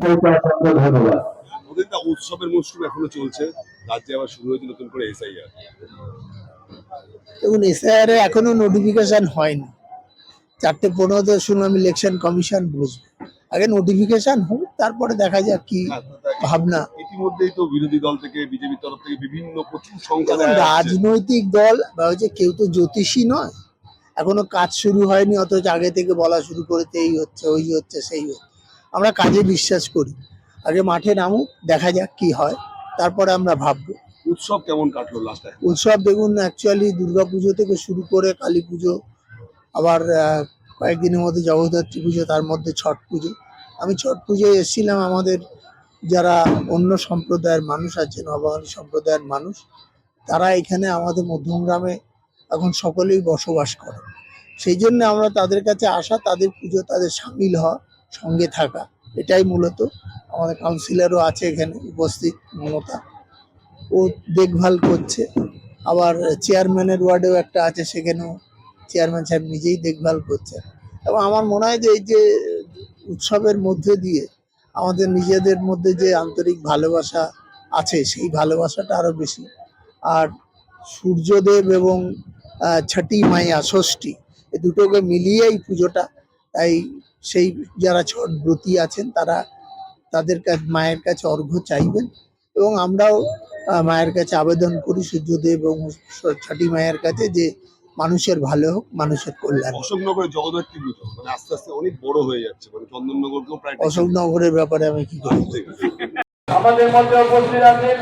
ধন্যবাদ। উৎসবের মরশুম এখনও চলছে। রাজ্যে আবার শুরু হয়েছে নতুন করে এসআইআর দেখুন এসআইআর এখনও নোটিফিকেশন হয়নি। চারটে পনেরোতে শুনলাম ইলেকশন কমিশন বসবে। আগে নোটিফিকেশন হোক তারপরে দেখা যাক কি ভাবনা। ইতিমধ্যেই তো বিরোধী দল থেকে বিজেপি তরফ থেকে বিভিন্ন প্রচুর সংখ্যা। রাজনৈতিক দল বা হচ্ছে কেউ তো জ্যোতিষী নয় এখনও কাজ শুরু হয়নি অথচ আগে থেকে বলা শুরু করেছে এই হচ্ছে ওই হচ্ছে সেই হচ্ছে। আমরা কাজে বিশ্বাস করি। আগে মাঠে নামুক দেখা যাক কি হয় তারপরে আমরা ভাববো। উৎসব কেমন কাটলো লাস্ট উৎসব দেখুন অ্যাকচুয়ালি দুর্গাপুজো থেকে শুরু করে কালী পুজো আবার কয়েকদিনের মধ্যে জগদ্ধাত্রী পুজো তার মধ্যে ছট পুজো। আমি ছট পুজোয় এসেছিলাম আমাদের যারা অন্য সম্প্রদায়ের মানুষ আছেন অবাঙালি সম্প্রদায়ের মানুষ তারা এখানে আমাদের মধ্যমগ্রামে এখন সকলেই বসবাস করে সেই জন্য আমরা তাদের কাছে আসা তাদের পুজো তাদের সামিল হওয়া সঙ্গে থাকা। এটাই মূলত আমাদের কাউন্সিলরও আছে এখানে উপস্থিত, মমতা। ও দেখভাল করছে। আবার চেয়ারম্যানের ওয়ার্ডেও একটা আছে, সেখানেও চেয়ারম্যান সাহেব নিজেই দেখভাল করছে। এবং আমার মনে হয় যে এই যে উৎসবের মধ্যে দিয়ে আমাদের নিজেদের মধ্যে যে আন্তরিক ভালোবাসা আছে, সেই ভালোবাসাটা আরও বেশি। আর সূর্যদেব এবং ছটি মাইয়া ষষ্ঠী এই দুটোকে মিলিয়ে এই পুজোটা তাই সেই যারা ছট ব্রতী আছেন তারা তাদের কাছে মায়ের কাছে অর্ঘ্য চাইবেন এবং আমরাও আহ, মায়ের কাছে আবেদন করি সূর্যদেব এবং ছটি মায়ের কাছে যে মানুষের ভালো হোক মানুষের কল্যাণ হোক। অশোকনগরের জগদ্ধাত্রী পুজো মানে আস্তে আস্তে অনেক বড় হয়ে যাচ্ছে মানে চন্দননগরকেও প্রায় অশোকনগরের ব্যাপারে আমি কি করি? আমাদের মধ্যে উপস্থিত আছেন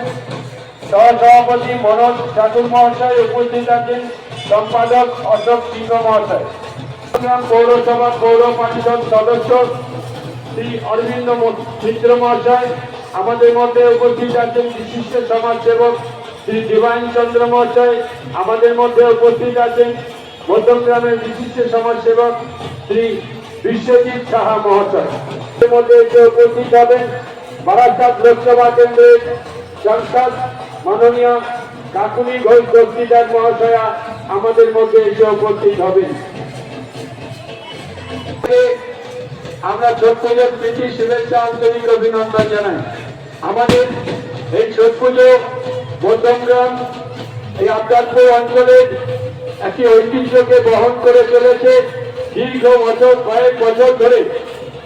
সহসভাপতি মনোজ ঠাকুর মহাশয় উপস্থিত আছেন সম্পাদক অশোক সিংহ মহাশয়। পৌরসভা পৌর পরিষদ সদস্য শ্রী অরবিন্দ মিত্র মহাশয়, আমাদের মধ্যে উপস্থিত আছেন বিশিষ্ট সমাজসেবক শ্রী দিবায়ন চন্দ্র মহাশয়, আমাদের মধ্যে উপস্থিত আছেন মধ্যমগ্রামের বিশিষ্ট সমাজসেবক শ্রী বিশ্বজিৎ সাহা মহাশয়। এর মধ্যে এসে উপস্থিত হবেন বারাসাত লোকসভা কেন্দ্রের সাংসদ মাননীয় কাকুনি ঘোষ দস্তিদার মহাশয়া, আমাদের মধ্যে এসে উপস্থিত হবেন। আমরা ছট পুজোর প্রীতি শুভেচ্ছা আন্তরিক অভিনন্দন জানাই। আমাদের এই ছট পুজো মধ্যমগ্রাম এই আবদারপুর অঞ্চলের একটি ঐতিহ্যকে বহন করে চলেছে। দীর্ঘ বছর, কয়েক বছর ধরে,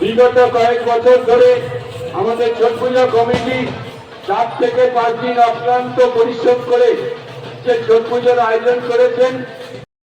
বিগত কয়েক বছর ধরে আমাদের ছট পুজো কমিটি চার থেকে পাঁচ দিন অক্লান্ত পরিশ্রম করে যে ছট পুজোর আয়োজন করেছেন।